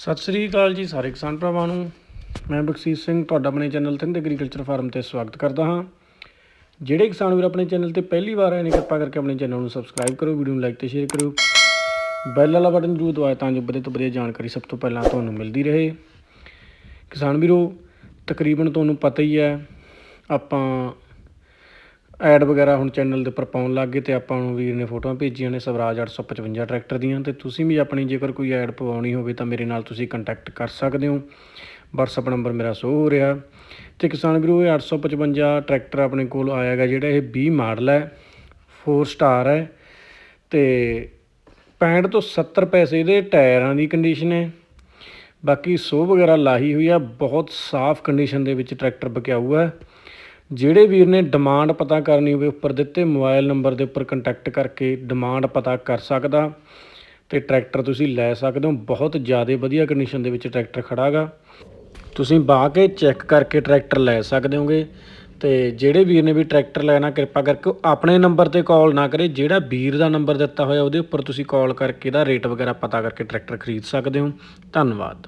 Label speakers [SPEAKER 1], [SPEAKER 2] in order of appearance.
[SPEAKER 1] ਸਤਿ ਸ੍ਰੀ ਅਕਾਲ ਜੀ ਸਾਰੇ ਕਿਸਾਨ ਭਰਾਵਾਂ ਨੂੰ। ਮੈਂ ਬਖਸ਼ੀਸ਼ ਸਿੰਘ, ਤੁਹਾਡਾ ਆਪਣੇ ਚੈਨਲ ਥਿੰਦ ਐਗਰੀਕਲਚਰ ਫਾਰਮ ਤੇ ਸਵਾਗਤ ਕਰਦਾ ਹਾਂ। ਜਿਹੜੇ ਕਿਸਾਨ ਵੀਰ ਆਪਣੇ ਚੈਨਲ ਤੇ ਪਹਿਲੀ ਵਾਰ ਆਏ ਨੇ, ਕਿਰਪਾ ਕਰਕੇ ਆਪਣੇ ਚੈਨਲ ਨੂੰ ਸਬਸਕ੍ਰਾਈਬ ਕਰੋ, ਵੀਡੀਓ ਨੂੰ ਲਾਈਕ ਤੇ ਸ਼ੇਅਰ ਕਰੋ ਬੈਲ ਵਾਲਾ ਬਟਨ ਜ਼ਰੂਰ ਦਬਾਓ ਤਾਂ ਜੋ ਵਧੀਆ ਤੋਂ ਵਧੀਆ ਜਾਣਕਾਰੀ ਸਭ ਤੋਂ ਪਹਿਲਾਂ ਤੁਹਾਨੂੰ ਮਿਲਦੀ ਰਹੇ। ਕਿਸਾਨ ਵੀਰੋ, ਤਕਰੀਬਨ ਤੁਹਾਨੂੰ ਪਤਾ ਹੀ ਹੈ, ਆਪਾਂ ਐਡ ਵਗੈਰਾ ਹੁਣ ਚੈਨਲ ਦੇ ਉੱਪਰ ਪਾਉਣ ਲੱਗ ਗਏ ਤੇ ਆਪਾਂ ਨੂੰ ਵੀਰ ਨੇ ਫੋਟੋਆਂ ਭੇਜੀਆਂ ਨੇ ਸਵਰਾਜ 855 ਟਰੈਕਟਰ ਦੀਆਂ ਤੇ ਤੁਸੀਂ ਵੀ ਆਪਣੀ ਜੇਕਰ ਕੋਈ ਐਡ ਪਵਾਉਣੀ ਹੋਵੇ ਤਾਂ ਮੇਰੇ ਨਾਲ ਤੁਸੀਂ ਕੰਟੈਕਟ ਕਰ ਸਕਦੇ ਹੋ। WhatsApp ਨੰਬਰ ਮੇਰਾ ਸ਼ੋ ਹੋ ਰਿਹਾ। ਤੇ ਕਿਸਾਨ ਵੀਰੋ, ਇਹ 855 ਟਰੈਕਟਰ ਆਪਣੇ ਕੋਲ ਆਇਆਗਾ ਜਿਹੜਾ ਇਹ 20 ਮਾਡਲ ਹੈ 4 ਸਟਾਰ ਹੈ ਤੇ 65 ਤੋਂ 70 ਪੈਸੇ ਦੇ ਟਾਇਰਾਂ ਦੀ ਕੰਡੀਸ਼ਨ ਹੈ। ਬਾਕੀ ਸੋ ਵਗੈਰਾ ਲਾਹੀ ਹੋਈ ਆ, ਬਹੁਤ ਸਾਫ਼ ਕੰਡੀਸ਼ਨ ਦੇ ਵਿੱਚ ਟਰੈਕਟਰ ਬਕਿਆਊ ਹੈ। ਜਿਹੜੇ ਵੀਰ ਨੇ ਡਿਮਾਂਡ ਪਤਾ ਕਰਨੀ ਹੋਵੇ ਉੱਪਰ ਦਿੱਤੇ ਮੋਬਾਈਲ ਨੰਬਰ ਦੇ ਉੱਪਰ ਕੰਟੈਕਟ ਕਰਕੇ ਡਿਮਾਂਡ ਪਤਾ ਕਰ ਸਕਦਾ ਤੇ ਟਰੈਕਟਰ ਤੁਸੀਂ ਲੈ ਸਕਦੇ ਹੋ। ਬਹੁਤ ਜ਼ਿਆਦਾ ਵਧੀਆ ਕੰਡੀਸ਼ਨ ਦੇ ਵਿੱਚ ਟਰੈਕਟਰ ਖੜਾਗਾ ਤੁਸੀਂ ਬਾ ਕੇ ਚੈੱਕ ਕਰਕੇ ਟਰੈਕਟਰ ਲੈ ਸਕਦੇ ਹੋਗੇ ਤੇ ਜਿਹੜੇ ਵੀਰ ਨੇ ਵੀ ਟਰੈਕਟਰ ਲੈਣਾ, ਕਿਰਪਾ ਕਰਕੇ ਉਹ ਆਪਣੇ ਨੰਬਰ ਤੇ ਕਾਲ ਨਾ ਕਰੇ। ਜਿਹੜਾ ਵੀਰ ਦਾ ਨੰਬਰ ਦਿੱਤਾ ਹੋਇਆ, ਉਹਦੇ ਉੱਪਰ ਤੁਸੀਂ ਕਾਲ ਕਰਕੇ ਇਹਦਾ ਰੇਟ ਵਗੈਰਾ ਪਤਾ ਕਰਕੇ ਟਰੈਕਟਰ ਖਰੀਦ ਸਕਦੇ ਹੋ। ਧੰਨਵਾਦ।